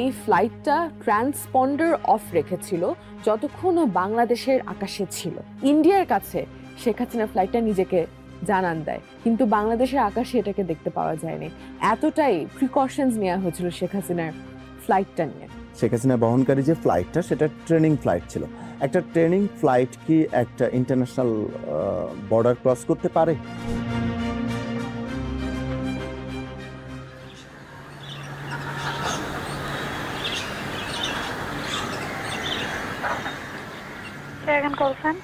এই ফ্লাইটটা transponder of রেখেছিল যতক্ষণ ও বাংলাদেশের আকাশে ছিল। ইন্ডিয়ার কাছে শেখ হাসিনা ফ্লাইটটা নিজেকে জানান দেয়, কিন্তু বাংলাদেশের আকাশে এটাকে দেখতে পাওয়া যায়নি। এতটাই প্রিকশনস নেওয়া হয়েছিল শেখ হাসিনার ফ্লাইটটা নিয়ে। শেখ হাসিনা বহনকারী যে ফ্লাইটটা সেটা ট্রেনিং ফ্লাইট ছিল। একটা ট্রেনিং ফ্লাইট কি একটা ইন্টারন্যাশনাল বর্ডার ক্রস করতে পারে? Dragon call sign.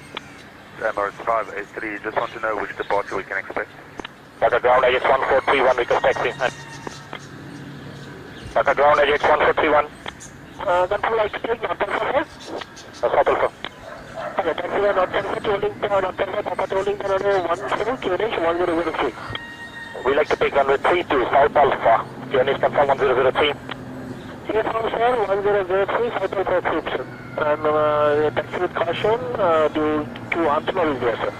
Emirates 583, just want to know which departure we can expect. Dakar ground AX 1431 request taxi. Dakar ground AX 1431. Uh, control light speed, not 10 for That's all for. Okay, taxi one, not 10 for holding, uh, not 10 for Papa holding, runway 10, QNH 1003. We like to take runway 32, South Alpha. QNH confirm 1003. Chief Officer 1003 Cycle for Troops. And uh, taxi with caution uh, due to Antonov is there, sir.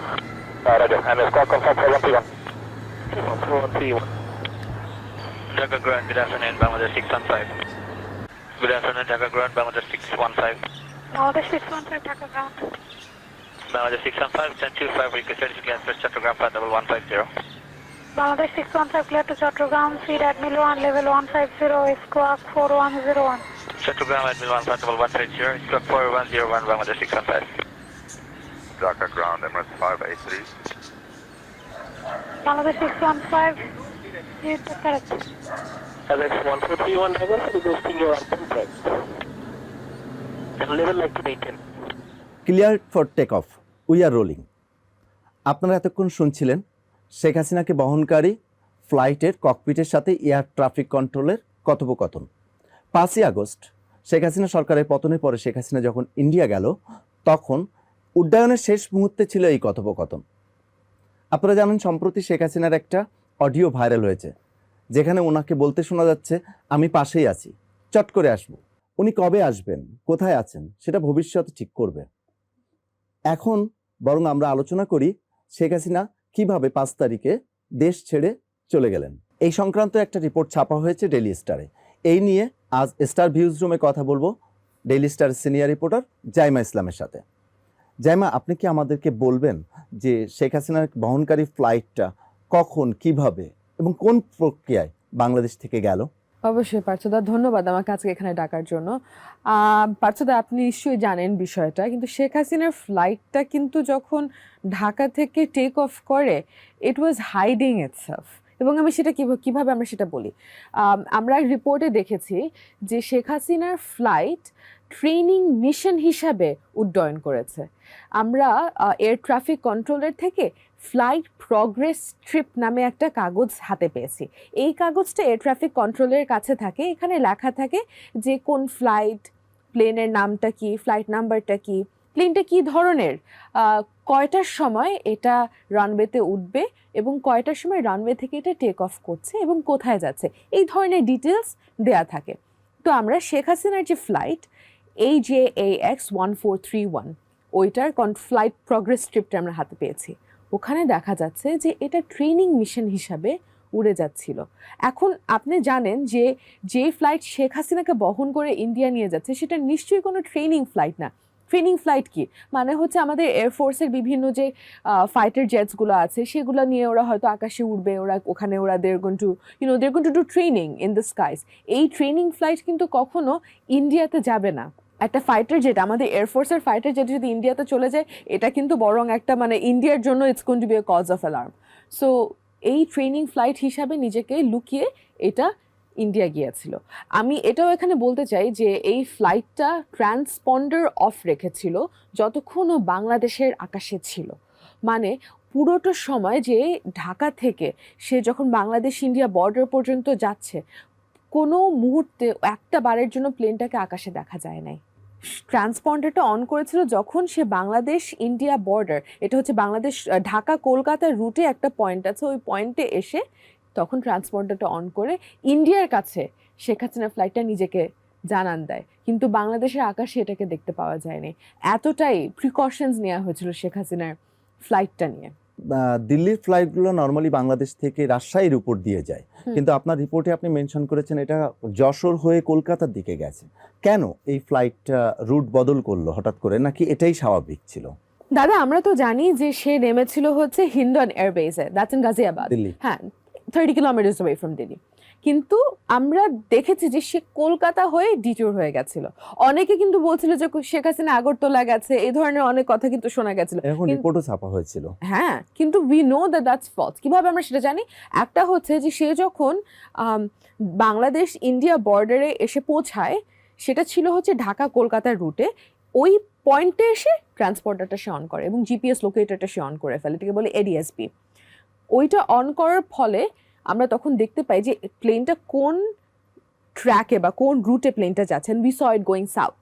Uh, Roger. And escort confirmed 4131. 4131. Jaga Grand, good afternoon, Bangladesh 615. Good afternoon, Jaga Grand, Bangladesh 615. Bangladesh 615, Jaga Grand. Bangladesh 615, 1025, request 36 Glanfest, Chakra Grandpa 1150. Bangladesh 615 clear to Chattogram, feed admin 1, level 150, squawk 4101. Chattogram admin 1 flight level 150, squawk 4101, Bangladesh 615. Dhaka ground, Emirates 583. Bangladesh 615, you correct. LX 1431 driver requesting your open track. Level like to maintain. Clear for take off we are rolling আপনারা এতক্ষণ শুনছিলেন শেখ হাসিনাকে বহনকারী ফ্লাইটের ককপিটের সাথে air traffic কন্ট্রোলের কথোপকথন। পাঁচই আগস্ট, শেখ হাসিনা সরকারের পতনের পরে শেখ হাসিনা যখন ইন্ডিয়া গেল, তখন উড্ডয়নের শেষ মুহূর্তে ছিল এই কথোপকথন। আপনারা জানেন, সম্প্রতি শেখ হাসিনার একটা অডিও ভাইরাল হয়েছে, যেখানে ওনাকে বলতে শোনা যাচ্ছে, আমি পাশেই আছি, চট করে আসব। উনি কবে আসবেন? কোথায় আছেন? সেটা ভবিষ্যতে ঠিক করবে। এখন বরং আমরা আলোচনা করি শেখ হাসিনা কীভাবে পাঁচ তারিখে দেশ ছেড়ে চলে গেলেন? এই সংক্রান্ত একটা রিপোর্ট ছাপা হয়েছে ডেলি স্টারে এই নিয়ে আজ স্টার ভিউজ রুমে কথা বলব Daily Star senior reporter Zaima ইসলামের সাথে। জাইমা, আপনি কি আমাদেরকে বলবেন যে শেখ হাসিনার বহনকারী ফ্লাইটটা কখন, কীভাবে এবং কোন প্রক্রিয়ায় বাংলাদেশ থেকে গেল? অবশ্যই পার্থদা। ধন্যবাদ আমাকে আজকে এখানে ডাকার জন্য। পার্থদা আপনি নিশ্চয়ই জানেন বিষয়টা কিন্তু শেখ হাসিনার ফ্লাইটটা কিন্তু যখন ঢাকা থেকে টেক অফ করে ইট ওয়াজ হাইডিং ইটসেলফ এবং আমি সেটা কীভাবে কীভাবে আমরা সেটা বলি? আম, আমরা রিপোর্টে দেখেছি যে শেখ হাসিনার ফ্লাইট ট্রেনিং মিশন হিসাবে উড্ডয়ন করেছে। আমরা এয়ার ট্রাফিক কন্ট্রোলের থেকে ফ্লাইট প্রগ্রেস ট্রিপ নামে একটা কাগজ হাতে পেয়েছি। এই কাগজটা এয়ার ট্রাফিক কন্ট্রোলের কাছে থাকে। এখানে লেখা থাকে যে কোন ফ্লাইট, প্লেনের নামটা কি, ফ্লাইট নাম্বারটা কি, প্লেনটা কি ধরনের কয়টার সময় এটা রানওয়েতে উঠবে এবং কয়টার সময় রানওয়ে থেকে এটা টেক অফ করছে এবং কোথায় যাচ্ছে। এই ধরনের ডিটেলস দেয়া থাকে। তো আমরা শেখ হাসিনার যে ফ্লাইট এই যে A X one four three one ওইটার ফ্লাইট প্রগ্রেস ট্রিপটা আমরা হাতে পেয়েছি। ওখানে দেখা যাচ্ছে যে এটা ট্রেনিং মিশন হিসাবে উড়ে যাচ্ছিল। এখন আপনি জানেন যে যে ফ্লাইট শেখ হাসিনাকে বহন করে ইন্ডিয়া নিয়ে যাচ্ছে, সেটা নিশ্চয়ই কোনো ট্রেনিং ফ্লাইট না। ট্রেনিং ফ্লাইট কি? মানে হচ্ছে আমাদের এয়ারফোর্সের বিভিন্ন যে ফাইটার জেটসগুলো আছে, সেগুলো নিয়ে ওরা হয়তো আকাশে উঠবে ওরা ওখানে ওরা they're gone to you know they're gone to training in the skies এই ট্রেনিং ফ্লাইট কিন্তু কখনো ইন্ডিয়াতে যাবে না। একটা ফাইটার জেট আমাদের এয়ারফোর্সের ফাইটার জেট যদি ইন্ডিয়াতে চলে যায়, এটা কিন্তু বরং একটা মানে ইন্ডিয়ার জন্য it's gone to be a cause of alarm so এই ট্রেনিং ফ্লাইট হিসাবে নিজেকে লুকিয়ে এটা ইন্ডিয়া গিয়েছিল। আমি এটাও এখানে বলতে চাই যে এই ফ্লাইটটা ট্রান্সপন্ডার অফ রেখেছিল যতক্ষণ ও বাংলাদেশের আকাশে ছিল। মানে পুরোটা সময় যে ঢাকা থেকে সে যখন বাংলাদেশ ইন্ডিয়া বর্ডার পর্যন্ত যাচ্ছে, কোনো মুহূর্তে একটা বারের জন্য প্লেনটাকে আকাশে দেখা যায় নাই। ট্রান্সপন্ডারটা অন করেছিল যখন সে বাংলাদেশ ইন্ডিয়া বর্ডার, এটা হচ্ছে বাংলাদেশ ঢাকা কলকাতার রুটে একটা পয়েন্ট আছে, ওই পয়েন্টে এসে তখন ট্রান্সপন্ডারটা অন করে ইন্ডিয়ার কাছে শেখ হাসিনা ফ্লাইটটা নিজেকে জানান দেয়। কিন্তু বাংলাদেশের আকাশে এটাকে দেখতে পাওয়া যায়নি। এতটাই প্রিকশনস নেওয়া হয়েছিল শেখ হাসিনার ফ্লাইটটা নিয়ে। দিল্লির ফ্লাইটগুলো নর্মালি বাংলাদেশ থেকে রাজশাহীর উপর দিয়ে যায়। কিন্তু আপনার রিপোর্টে আপনি মেনশন করেছেন এটা যশোর হয়ে কলকাতার দিকে গেছে। কেন এই ফ্লাইটটা রুট বদল করল হঠাৎ করে? নাকি এটাই স্বাভাবিক ছিল? দাদা আমরা তো জানি যে সে নেমেছিল হচ্ছে হিন্ডন এয়ারবেসে দ্যাটস ইন গাজিয়াবাদ। দিল্লি। হ্যাঁ thirty kilometres way from Delhi. কিন্তু আমরা দেখেছি যে সে কলকাতা হয়ে ডিটোর হয়ে গেছিল। অনেকে কিন্তু বলছিল যে শেখ হাসিনা আগরতলা গেছে এই ধরনের অনেক কথা কিন্তু শোনা গেছিল। এখন রিপোর্টও ছাপা হয়েছিল। হ্যাঁ কিন্তু we know that that's false কীভাবে আমরা সেটা জানি? একটা হচ্ছে যে সে যখন বাংলাদেশ ইন্ডিয়া বর্ডারে এসে পৌঁছায় সেটা ছিল হচ্ছে ঢাকা কলকাতার রুটে ওই পয়েন্টে এসে ট্রান্সপোর্টারটা সে অন করে এবং জিপিএস লোকেটারটা সে অন করে ফেলে এটাকে বলে এডিএসপি ওইটা অন করার ফলে আমরা তখন দেখতে পাই যে প্লেনটা কোন ট্র্যাকে বা কোন রুটে প্লেনটা যাচ্ছেন we saw it going south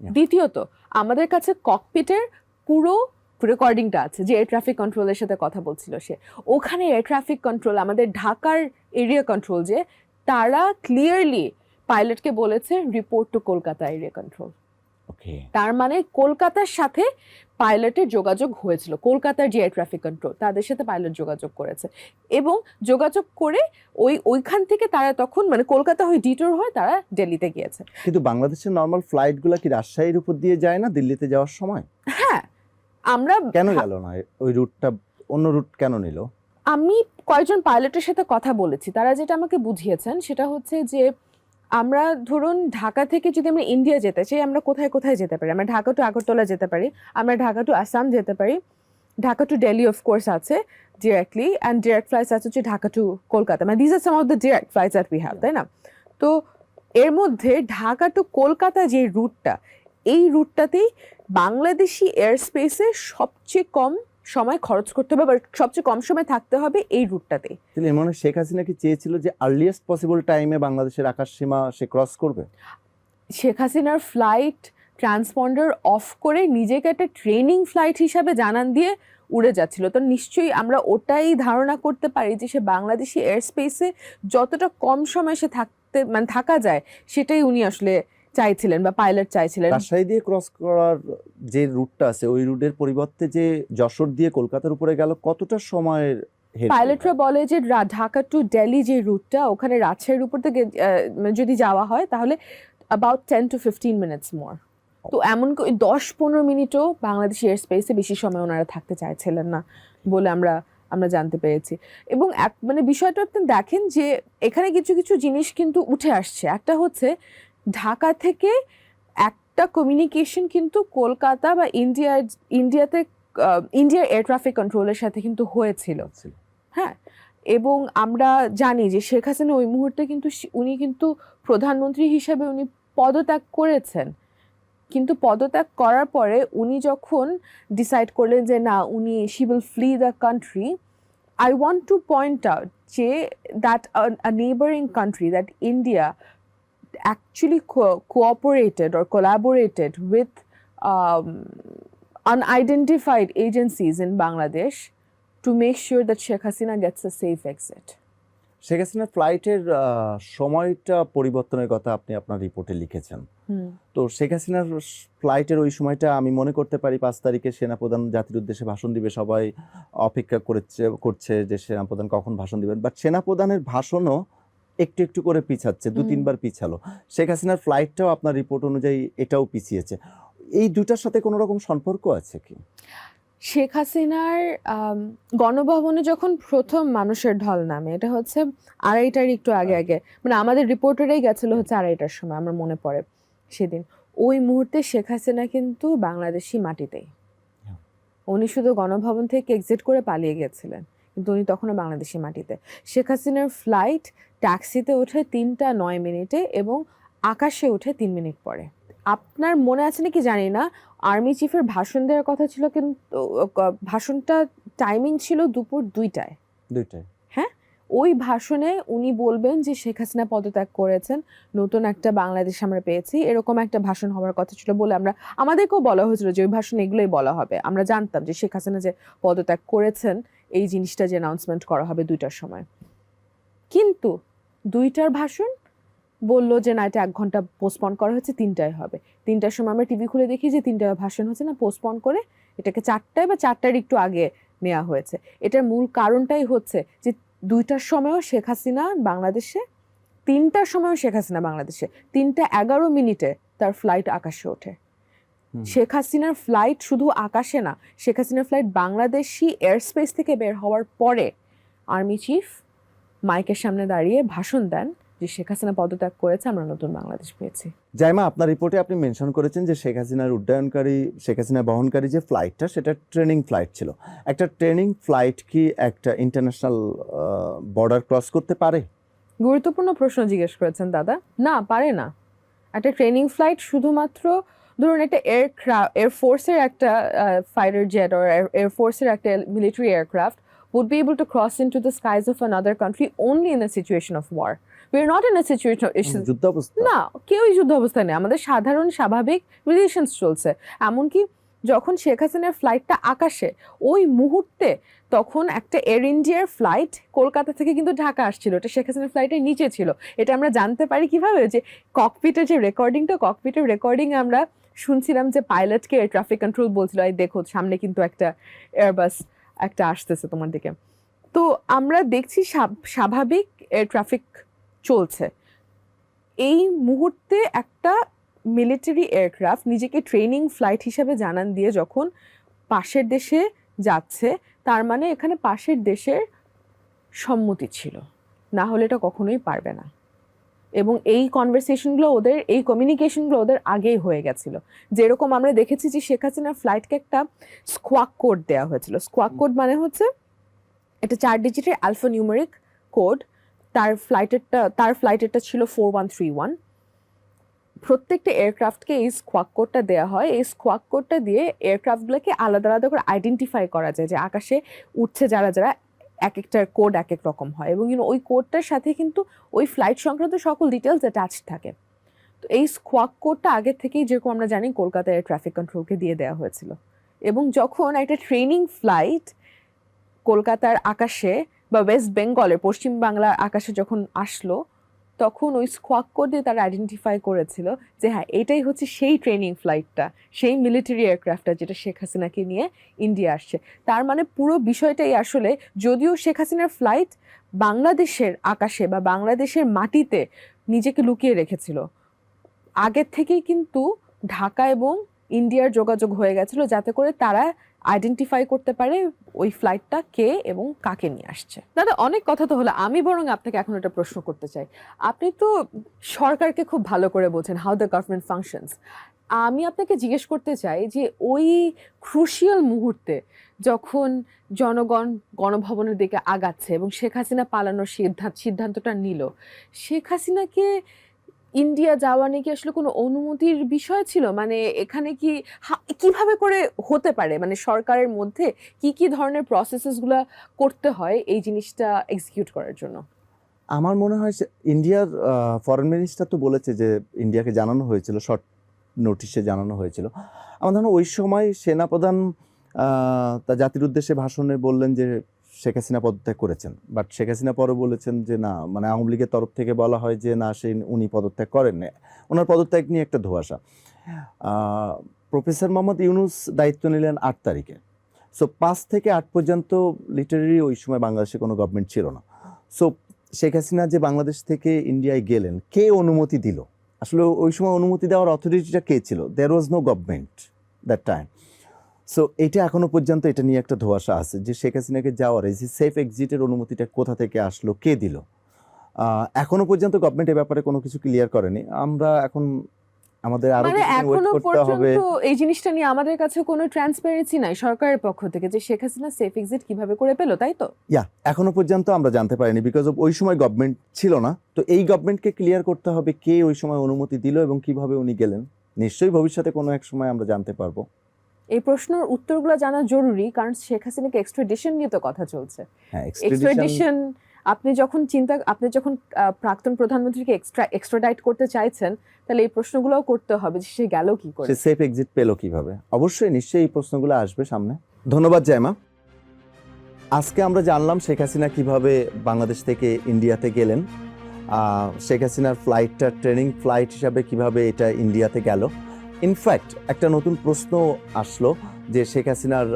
দ্বিতীয়ত আমাদের কাছে ককপিটের পুরো রেকর্ডিংটা আছে যে এয়ার ট্রাফিক কন্ট্রোলের সাথে কথা বলছিল সে। ওখানে এয়ার ট্রাফিক কন্ট্রোল আমাদের ঢাকার এরিয়া কন্ট্রোল যে তারা ক্লিয়ারলি পাইলটকে বলেছে report to Kolkata area control তার মানে কলকাতার সাথে পাইলটের যোগাযোগ হয়েছিল। কলকাতার যে এয়ার ট্রাফিক কন্ট্রোল তাদের সাথে পাইলট যোগাযোগ করেছে। এবং যোগাযোগ করে ওই ওইখান থেকে তারা তখন মানে কলকাতা হয়ে ডিটোর হয়ে তারা দিল্লিতে গিয়েছে। কিন্তু বাংলাদেশের নর্মাল ফ্লাইটগুলো কি রাজশাহীর উপর দিয়ে যায় না দিল্লিতে যাওয়ার সময়? হ্যাঁ আমরা কেন গেল না? ওই রুটটা অন্য রুট কেন নিল? আমি কয়েকজন পাইলটের সাথে কথা বলেছি। তারা যেটা আমাকে বুঝিয়েছেন সেটা হচ্ছে যে আমরা ধরুন ঢাকা থেকে যদি আমরা ইন্ডিয়া যেতে চাই, আমরা কোথায় কোথায় যেতে পারি? আমরা ঢাকা টু আগরতলা যেতে পারি, আমরা ঢাকা টু আসাম যেতে পারি, Dhaka to Delhi of course আছে ডিরেক্টলি অ্যান্ড ডিরেক্ট ফ্লাইটস আছে হচ্ছে ঢাকা টু কলকাতা। মানে this are some of the direct flights that we have তাই না? তো এর মধ্যে ঢাকা টু কলকাতা যে রুটটা এই রুটটাতেই বাংলাদেশি এয়ার স্পেসে সবচেয়ে কম সময় খরচ করতে হবে বা সবচেয়ে কম সময় থাকতে হবে এই রুটটাতে তাহলে এর মানে শেখ হাসিনা কি চেয়েছিল যে আর্লিয়েস্ট পসিবল টাইমে বাংলাদেশের আকাশ সীমা সে ক্রস করবে? শেখ হাসিনার ফ্লাইট ট্রান্সপন্ডার অফ করে নিজেকে একটা ট্রেনিং ফ্লাইট হিসাবে জানান দিয়ে উড়ে যাচ্ছিল। তো নিশ্চয়ই আমরা ওটাই ধারণা করতে পারি যে সে বাংলাদেশি এয়ার স্পেসে যতটা কম সময় সে থাকতে মানে থাকা যায় সেটাই উনি আসলে চাইছিলেন বা পাইলট চাইছিলেন। রাজশাহী দিয়ে ক্রস করার যে রুটটা আছে ওই রুটের পরিবর্তে যে যশোর দিয়ে কলকাতার উপরে গেল কতটা সময়ের পাইলটরা বলে যে ঢাকা টু দিল্লি যে রুটটা ওখানে রাজশাহীর উপর থেকে যদি যাওয়া হয় তাহলে about ten to fifteen minutes more তো এমন দশ পনেরো মিনিটও বাংলাদেশ এয়ার স্পেসে বেশি সময় ওনারা থাকতে চাইছিলেন না বলে আমরা আমরা জানতে পেরেছি। এবং এক মানে বিষয়টা আপনি দেখেন যে এখানে কিছু কিছু জিনিস কিন্তু উঠে আসছে। একটা হচ্ছে ঢাকা থেকে একটা কমিউনিকেশন কিন্তু কলকাতা বা ইন্ডিয়ার ইন্ডিয়াতে ইন্ডিয়ার এয়ার ট্রাফিক কন্ট্রোলের সাথে কিন্তু হয়েছিল। হ্যাঁ এবং আমরা জানি যে শেখ হাসিনা ওই মুহূর্তে কিন্তু উনি কিন্তু প্রধানমন্ত্রী হিসেবে উনি পদত্যাগ করেছেন। কিন্তু পদত্যাগ করার পরে উনি যখন ডিসাইড করলেন যে না উনি she will flee the country I want to point out যে that a neighbouring country that India actually co- cooperated or collaborated with um, unidentified agencies in Bangladesh to make sure that Sheikh Hasina gets a safe exit. Sheikh হাসিনার ফ্লাইটের সময়টা পরিবর্তনের কথা আপনি আপনার রিপোর্টে লিখেছেন। তো শেখ হাসিনার ফ্লাইটের ওই সময়টা আমি মনে করতে পারি পাঁচ তারিখে সেনাপ্রধান জাতির উদ্দেশ্যে ভাষণ দিবে সবাই অপেক্ষা করেছে করছে যে সেনাপ্রধান কখন ভাষণ দিবেন। বাট সেনাপ্রধানের ভাষণও একটু একটু করে পিছাচ্ছে দু তিনবার পিছালো। শেখ হাসিনার ফ্লাইটটাও আপনার রিপোর্ট অনুযায়ী এটাও পিছিয়েছে। এই দুটার সাথে কোনো রকম সম্পর্ক আছে কি? শেখ হাসিনার গণভবনে যখন প্রথম মানুষের ঢল নামে এটা হচ্ছে আড়াইটার একটু আগে আগে মানে আমাদের রিপোর্টারেই গেছিল হচ্ছে আড়াইটার সময় আমার মনে পড়ে সেদিন। ওই মুহূর্তে শেখ হাসিনা কিন্তু বাংলাদেশি মাটিতেই। হ্যাঁ। উনি শুধু গণভবন থেকে এক্সিট করে পালিয়ে গেছিলেন। কিন্তু উনি তখনও বাংলাদেশি মাটিতে। শেখ হাসিনার ফ্লাইট ট্যাক্সিতে ওঠে তিনটা নয় মিনিটে এবং আকাশে ওঠে তিন মিনিট পরে। আপনার মনে আছে নাকি জানি না আর্মি চিফের ভাষণ দেওয়ার কথা ছিল কিন্তু ভাষণটা টাইমিং ছিল দুপুর দুইটায়। দুইটাই ওই ভাষণে উনি বলবেন যে শেখ হাসিনা পদত্যাগ করেছেন, নতুন একটা বাংলাদেশ আমরা পেয়েছি, এরকম একটা ভাষণ হওয়ার কথা ছিল বলে আমরা, আমাদেরকেও বলা হয়েছিল যে ওই ভাষণে এগুলোই বলা হবে। আমরা জানতাম যে শেখ হাসিনা যে পদত্যাগ করেছেন, এই জিনিসটা যে অ্যানাউন্সমেন্ট করা হবে দুইটার সময়। কিন্তু দুইটার ভাষণ বলল যে না, এটা এক ঘণ্টা পোস্টপন করা হচ্ছে তিনটায় হবে। তিনটার সময় আমরা টিভি খুলে দেখি যে তিনটায় ভাষণ হচ্ছে না পোস্টপন করে এটাকে চারটায় বা চারটার একটু আগে নেওয়া হয়েছে। এটার মূল কারণটাই হচ্ছে যে দুইটার সময়ও শেখ হাসিনা বাংলাদেশে তিনটার সময়ও শেখ হাসিনা বাংলাদেশে। তিনটা এগারো মিনিটে তার ফ্লাইট আকাশে ওঠে। শেখ হাসিনার ফ্লাইট শুধু আকাশে না শেখ হাসিনার ফ্লাইট বাংলাদেশি এয়ার স্পেস থেকে বের হওয়ার পরে আর্মি চিফ মাইকের সামনে দাঁড়িয়ে ভাষণ দেন যে শেখ হাসিনা পদত্যাগ করেছে আমরা নতুন বাংলাদেশ পেয়েছি। জাইমা আপনার রিপোর্টে আপনি মেনশন করেছেন যে শেখ হাসিনার উড্ডয়নকারী শেখ হাসিনা বহনকারী যে ফ্লাইটটা সেটা ট্রেনিং ফ্লাইট ছিল। একটা ট্রেনিং ফ্লাইট কি একটা ইন্টারন্যাশনাল বর্ডার ক্রস করতে পারে? গুরুত্বপূর্ণ প্রশ্ন জিজ্ঞেস করেছেন দাদা। না পারে না। একটা ট্রেনিং ফ্লাইট শুধুমাত্র ধরুন একটা এয়ার এয়ারফোর্সের একটা ফাইটার জেট or এয়ারফোর্সের একটা military aircraft would be able to cross into the skies of another country only in a situation of war. Situation যুদ্ধ অবস্থা না কেউই যুদ্ধ অবস্থায় নেই। আমাদের সাধারণ স্বাভাবিক রিলেশনস চলছে। এমনকি যখন শেখ হাসিনার ফ্লাইটটা আকাশে ওই মুহূর্তে তখন একটা এয়ার ইন্ডিয়ার ফ্লাইট কলকাতা থেকে কিন্তু ঢাকা আসছিল। এটা শেখ হাসিনার ফ্লাইটের নিচে ছিল। এটা আমরা জানতে পারি কীভাবে? যে ককপিটের যে রেকর্ডিংটা ককপিটের রেকর্ডিং আমরা শুনছিলাম যে পাইলটকে ট্রাফিক কন্ট্রোল বলছিল এই দেখো সামনে কিন্তু একটা এয়ারবাস একটা আসতেছে তোমার দিকে। তো আমরা দেখছি স্বাভাবিক এয়ার ট্রাফিক চলছে। এই মুহূর্তে একটা মিলিটারি এয়ারক্রাফট নিজেকে ট্রেনিং ফ্লাইট হিসাবে জানান দিয়ে যখন পাশের দেশে যাচ্ছে তার মানে এখানে পাশের দেশের সম্মতি ছিল। না হলে এটা কখনোই পারবে না। এবং এই কনভারসেশনগুলো ওদের এই কমিউনিকেশনগুলো ওদের আগেই হয়ে গেছিল। যেরকম আমরা দেখেছি যে শেখ হাসিনার ফ্লাইটকে একটা স্কোয়াক কোড দেওয়া হয়েছিল। স্কোয়াক কোড মানে হচ্ছে এটা চার ডিজিটের আলফা নিউমেরিক কোড তার ফ্লাইটেরটা তার ফ্লাইটেরটা ছিল ফোর ওয়ান থ্রি ওয়ান প্রত্যেকটা এয়ারক্রাফটকে এই স্কোয়াক কোডটা দেওয়া হয়। এই স্কোয়াক কোডটা দিয়ে এয়ারক্রাফটগুলোকে আলাদা আলাদা করে আইডেন্টিফাই করা যায় যে আকাশে উঠছে যারা যারা এক একটার কোড এক এক রকম হয়। এবং know, ওই কোডটার সাথে কিন্তু ওই ফ্লাইট সংক্রান্ত সকল ডিটেলস অ্যাটাচ থাকে। তো এই স্কোয়াক কোডটা আগে থেকেই যেরকম আমরা জানি কলকাতা এয়ার ট্রাফিক কন্ট্রোলকে দিয়ে দেওয়া হয়েছিল। এবং যখন একটা ট্রেনিং ফ্লাইট কলকাতার আকাশে বা ওয়েস্ট বেঙ্গলের পশ্চিম বাংলার আকাশে যখন আসলো, তখন ওই স্কোয়াক কোড দিয়ে তারা আইডেন্টিফাই করেছিল যে হ্যাঁ এটাই হচ্ছে সেই ট্রেনিং ফ্লাইটটা সেই মিলিটারি এয়ারক্রাফটটা যেটা শেখ হাসিনাকে নিয়ে ইন্ডিয়া আসছে। তার মানে পুরো বিষয়টাই আসলে যদিও শেখ হাসিনার ফ্লাইট বাংলাদেশের আকাশে বা বাংলাদেশের মাটিতে নিজেকে লুকিয়ে রেখেছিল, আগের থেকেই কিন্তু ঢাকা এবং ইন্ডিয়ার যোগাযোগ হয়ে গেছিল যাতে করে তারা আইডেন্টিফাই করতে পারে ওই ফ্লাইটটা কে এবং কাকে নিয়ে আসছে। দাদা, অনেক কথা তো হলো। আমি বরং আপনাকে এখন একটা প্রশ্ন করতে চাই। আপনি তো সরকারকে খুব ভালো করে বোঝেন হাউ দ্য গভর্নমেন্ট ফাংশনস আমি আপনাকে জিজ্ঞেস করতে চাই যে ওই ক্রুশিয়াল মুহূর্তে যখন জনগণ গণভবনের দিকে আগাচ্ছে এবং শেখ হাসিনা পালানোর সিদ্ধান্ত সিদ্ধান্তটা নিল, শেখ হাসিনাকে ইন্ডিয়া যাওয়া নিয়ে কি আসলে কোনো অনুমতির বিষয় ছিল? মানে এখানে কি কীভাবে করে হতে পারে? মানে সরকারের মধ্যে কি কি ধরনের প্রসেসেসগুলো করতে হয় এই জিনিসটা এক্সিকিউট করার জন্য? আমার মনে হয় ইন্ডিয়ার ফরেন মিনিস্টার তো বলেছে যে ইন্ডিয়াকে জানানো হয়েছিল শর্ট নোটিশে জানানো হয়েছিল। আমার ধরুন ওই সময় সেনাপ্রধান তা জাতির উদ্দেশ্যে ভাষণে বললেন যে শেখ হাসিনা পদত্যাগ করেছেন। বাট শেখ হাসিনা পরে বলেছেন যে না মানে আওয়ামী লীগের তরফ থেকে বলা হয় যে না, সে উনি পদত্যাগ করেন ওনার পদত্যাগ নিয়ে একটা ধোয়াশা। প্রফেসর মোহাম্মদ ইউনুস দায়িত্ব নিলেন আট তারিখে। সো পাঁচ থেকে আট পর্যন্ত লিটারেরি ওই সময় বাংলাদেশে কোনো গভর্নমেন্ট ছিল না। সো শেখ হাসিনা যে বাংলাদেশ থেকে ইন্ডিয়ায় গেলেন, কে অনুমতি দিল? আসলে ওই সময় অনুমতি দেওয়ার অথরিটিটা কে ছিল? There was no government that time so এটা এখনও পর্যন্ত এটা নিয়ে একটা ধোয়াশা আছে যে শেখ হাসিনাকে যাওয়ার এই যে সেফ এক্সিটের অনুমতিটা কোথা থেকে আসলো কে দিল? এখনও পর্যন্ত গভর্নমেন্ট এ ব্যাপারে কোনো কিছু ক্লিয়ার করেনি। আমরা এখন আমাদের আরও মানে এখনও পর্যন্ত এই জিনিসটা নিয়ে আমাদের কাছে কোনো ট্রান্সপারেন্সি নাই সরকারের পক্ষ থেকে যে শেখ হাসিনা সেফ এক্সিট কীভাবে করে পেল তাই তো? ইয়া এখনও পর্যন্ত আমরা জানতে পারিনি বিকজ অফ ওই সময় গভর্নমেন্ট ছিল না। তো এই গভর্নমেন্টকে ক্লিয়ার করতে হবে কে ওই সময় অনুমতি দিল এবং কীভাবে উনি গেলেন? নিশ্চয়ই ভবিষ্যতে কোনো এক সময় আমরা জানতে পারব। এই প্রশ্নের উত্তরগুলো জানা জরুরি কারণ শেখ হাসিনাকে এক্সট্রাডিশন নিয়ে তো কথা চলছে। হ্যাঁ এক্সট্রাডিশন আপনি যখন চিন্তা আপনি যখন প্রাক্তন প্রধানমন্ত্রীকে এক্সট্রা এক্সট্রাডাইট করতে চাইছেন তাহলে এই প্রশ্নগুলোও করতে হবে যে সে গেল কি করে। সে সেফ এক্সিট পেল কীভাবে? অবশ্যই নিশ্চয়ই এই প্রশ্নগুলো আসবে সামনে। ধন্যবাদ জাইমা আজকে আমরা জানলাম শেখ হাসিনা কীভাবে বাংলাদেশ থেকে ইন্ডিয়াতে গেলেন আহ, শেখ হাসিনার ফ্লাইটটা ট্রেনিং ফ্লাইট হিসাবে কীভাবে এটা ইন্ডিয়াতে গেল। ইনফ্যাক্ট একটা নতুন প্রশ্ন আসলো যে শেখ হাসিনার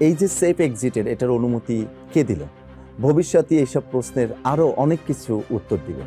এই যে সেফ এক্সিটের এটার অনুমতি কে দিল? ভবিষ্যতে এইসব প্রশ্নের আরও অনেক কিছু উত্তর দিবে।